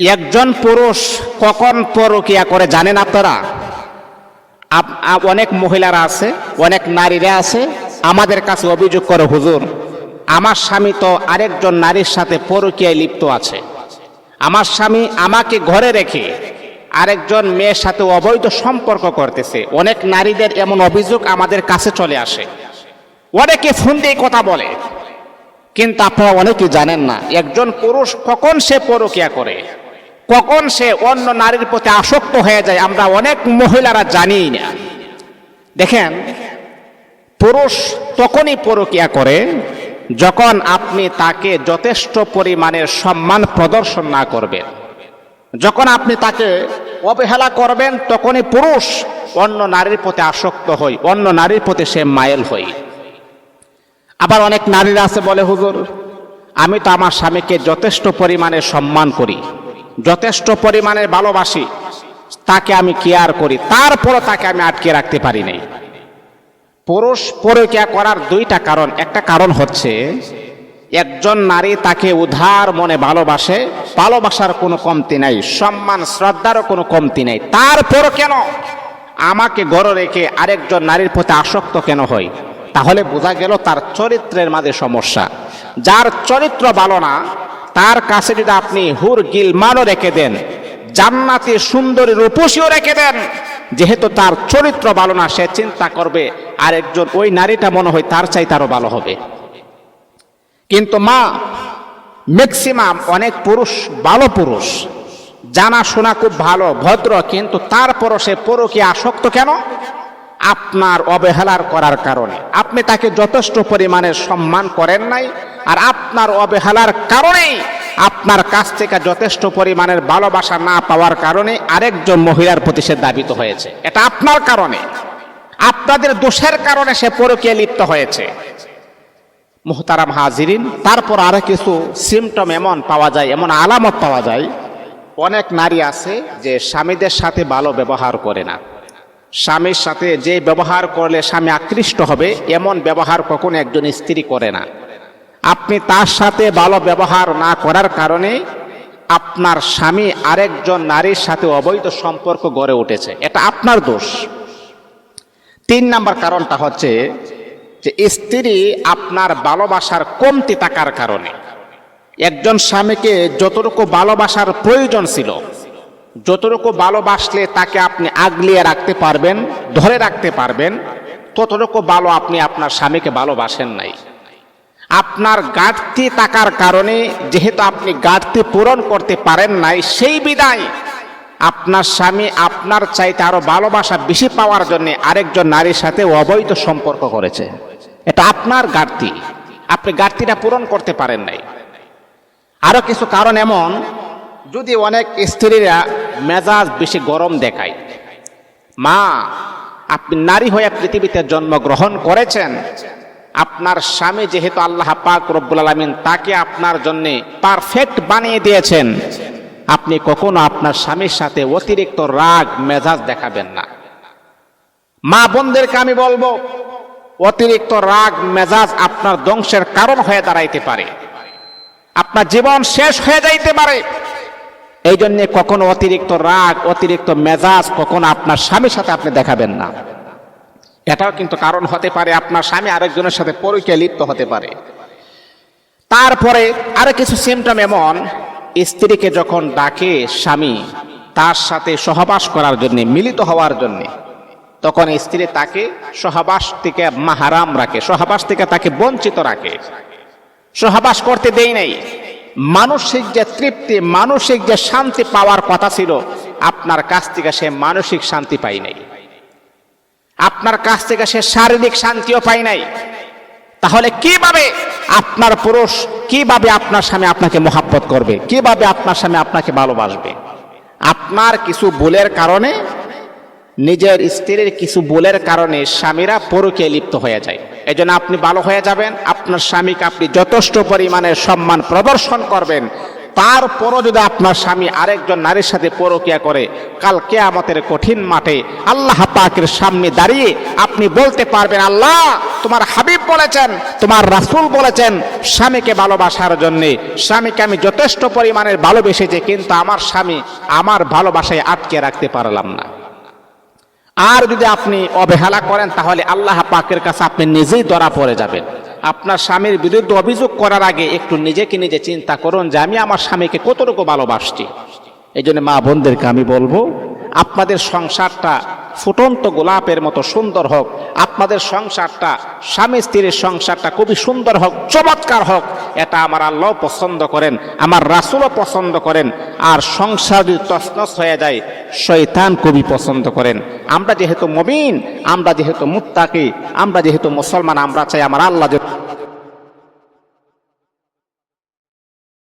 একজন পুরুষ কখন পরকিয়া করে জানেন আপনারা? আপ- আপ- অনেক মহিলারা আছে, অনেক নারীরা আছে, আমাদের কাছে অভিযোগ করে, হুজুর, আমার স্বামী তো আরেকজন নারীর সাথে পরকিয়ায় লিপ্ত আছে। আমার স্বামী আমাকে ঘরে রেখে আরেকজন মেয়ের সাথে অবৈধ সম্পর্ক করতেছে। অনেক নারীদের এমন অভিযোগ আমাদের কাছে চলে আসে। অনেকে ফোন দিয়ে কথা বলে, কিন্তু আপনারা অনেকে জানেন না, একজন পুরুষ কখন সে পরকিয়া করে? কখন সে অন্য নারীর প্রতি আসক্ত হয়ে যায়, আমরা অনেক মহিলারা জানি না। দেখেন, পুরুষ তখনই পরকিয়া করে যখন আপনি তাকে যথেষ্ট পরিমাণের সম্মান প্রদর্শন না করবেন। যখন আপনি তাকে অবহেলা করবেন, তখনই পুরুষ অন্য নারীর প্রতি আসক্ত হয় অন্য নারীর প্রতি সে মায়েল হয় আবার অনেক নারীরা আছে বলে, হুজুর, আমি তো আমার স্বামীকে যথেষ্ট পরিমাণে সম্মান করি। যথেষ্ট পরিমাণে ভালোবাসি, তাকে আমি কেয়ার করি। তারপরও তাকে আমি আটকে রাখতে পারি নাই। পুরুষ পরকিয়া করার দুইটা কারণ। একটা কারণ হচ্ছে, একজন নারী তাকে উধার মনে ভালোবাসে, ভালোবাসার কোনো কমতি নাই, সম্মান, শ্রদ্ধারও কোনো কমতি নাই। তারপরও কেন? আমাকে গড় রেখে আরেকজন নারীর প্রতি আসক্ত কেন হয়? তাহলে বোঝা গেল তার চরিত্রের মাঝে সমস্যা। যার চরিত্র ভালো না তার কাছে যদি আপনি হুর গিলমানও রেখে দেন, জান্নাতি সুন্দরী রূপসীও রেখে দেন, যেহেতু তার চরিত্র ভালো না, সে চিন্তা করবে আর একজন ওই নারীটা মনে হয় তার চাই তারও ভালো হবে। কিন্তু মা ম্যাক্সিমাম অনেক পুরুষ ভালো পুরুষ জানা শোনা খুব ভালো, ভদ্র, কিন্তু তারপরও সে পরকে আসক্ত কেন? আপনার অবহেলার করার কারণে। আপনি তাকে যথেষ্ট পরিমাণে সম্মান করেন নাই, আর আপনার অবহেলার কারণেই আপনার কাছ থেকে যথেষ্ট পরিমাণের ভালোবাসা না পাওয়ার কারণে আরেকজন মহিলার প্রতি সে দাবিত হয়েছে। এটা আপনার কারণে। আপনাদের দোষের কারণে সে পরকে লিপ্ত হয়েছে। মোহতারাম হাজিরিন, তারপর আরও কিছু সিমটম এমন পাওয়া যায়, এমন আলামত পাওয়া যায়। অনেক নারী আছে যে স্বামীদের সাথে ভালো ব্যবহার করে না। স্বামীর সাথে যে ব্যবহার করলে স্বামী আকৃষ্ট হবে, এমন ব্যবহার কখনো একজন স্ত্রী করে না। আপনি তার সাথে ভালো ব্যবহার না করার কারণে আপনার স্বামী আরেকজন নারীর সাথে অবৈধ সম্পর্ক গড়ে উঠেছে। এটা আপনার দোষ। তিন নাম্বার কারণটা হচ্ছে যে স্ত্রী আপনার ভালোবাসার কমতি থাকার কারণে। একজন স্বামীকে যতটুকু ভালোবাসার প্রয়োজন ছিল যতটুকু ভালোবাসলে তাকে আপনি আগলিয়ে রাখতে পারবেন, ধরে রাখতে পারবেন, ততটুকু ভালো আপনি আপনার স্বামীকে ভালোবাসেন নাই। আপনার ঘাটতি থাকার কারণে যেহেতু আপনি ঘাটতি পূরণ করতে পারেন নাই, সেই বিদায় আপনার স্বামী আপনার চাইতে আরও ভালোবাসা বেশি পাওয়ার জন্য আরেকজন নারীর সাথে অবৈধ সম্পর্ক করেছে। এটা আপনার ঘাটতি। আপনি ঘাটতিটা পূরণ করতে পারেন নাই। আরও কিছু কারণ এমন, যদি অনেক স্ত্রীরা মেজাজ বেশি গরম দেখায়। মা, আপনি নারী হয়ে পৃথিবীতে জন্মগ্রহণ করেছেন। আপনার স্বামী যেহেতু আল্লাহ পাক রব্বুল আলমিন তাকে আপনার জন্যে পারফেক্ট বানিয়ে দিয়েছেন। আপনি কখনো আপনার স্বামীর সাথে অতিরিক্ত রাগ, মেজাজ দেখাবেন না। মা বোনদেরকে আমি বলব, অতিরিক্ত রাগ, মেজাজ আপনার ধ্বংসের কারণ হয়ে দাঁড়াইতে পারে। আপনার জীবন শেষ হয়ে যাইতে পারে। এই জন্য কখনো অতিরিক্ত রাগ, অতিরিক্ত মেজাজ কখনো আপনার স্বামীর সাথে আপনি দেখাবেন না। এটাও কিন্তু কারণ হতে পারে আপনার স্বামী আরেকজনের সাথে পরিচয় লিপ্ত হতে পারে। তারপরে আরও কিছু সিমটম এমন, স্ত্রীকে যখন ডাকে স্বামী তার সাথে সহবাস করার জন্য, মিলিত হওয়ার জন্য, তখন স্ত্রী তাকে সহবাস থেকে মাহারাম রাখে, সহবাস থেকে তাকে বঞ্চিত রাখে। সহবাস করতে দেই নাই। মানসিক যে তৃপ্তি, মানসিক যে শান্তি পাওয়ার কথা ছিল, আপনার কাছ থেকে সে মানসিক শান্তি পাই নাই। আপনার কাছ থেকে সে শারীরিক শান্তিও পাই নাই। তাহলে কীভাবে আপনার পুরুষ, কীভাবে আপনার স্বামী আপনাকে মহাব্বত করবে? কীভাবে আপনার স্বামী আপনাকে ভালোবাসবে? আপনার কিছু ভুলের কারণে, নিজের স্ত্রীর কিছু ভুলের কারণে স্বামীরা পরকে লিপ্ত হয়ে যায়। এই জন্য আপনি ভালো হয়ে যাবেন, আপনার স্বামীকে আপনি যথেষ্ট পরিমাণে সম্মান প্রদর্শন করবেন। তারপরও যদি আপনার স্বামী আরেকজন নারীর সাথে পরকিয়া করে, কাল কেয়ামতের কঠিন মাঠে আল্লাহ পাকের সামনে দাঁড়িয়ে আপনি বলতে পারবেন, আল্লাহ, তোমার হাবিব বলেছেন, তোমার রাসূল বলেছেন স্বামীকে ভালোবাসার জন্যে। স্বামীকে আমি যথেষ্ট পরিমাণের ভালোবেসেছি, কিন্তু আমার স্বামী আমার ভালোবাসায় আটকে রাখতে পারলাম না। আর যদি আপনি অবহেলা করেন, তাহলে আল্লাহ পাকের কাছে আপনি নিজেই ধরা পড়ে যাবেন। আপনার স্বামীর বিরুদ্ধে অভিযোগ করার আগে একটু নিজেকে নিজে চিন্তা করুন যে আমি আমার স্বামীকে কতটুকু ভালোবাসছি। এই জন্য মা বোনদেরকে আমি বলব, আপনাদের সংসারটা ফুটন্ত গোলাপের মতো সুন্দর হোক, আপনাদের সংসারটা, স্বামী স্ত্রীর সংসারটা খুবই সুন্দর হোক, চমৎকার হোক এটা আমার আল্লাহ পছন্দ করেন, আমার রাসুলও পছন্দ করেন, আর সংসার যদি তসনস হয়ে যায়, শয়তান কবি পছন্দ করেন। আমরা যেহেতু মবিন আমরা যেহেতু মুত্তাকি, আমরা যেহেতু মুসলমান, আমরা চাই আমার আল্লাহ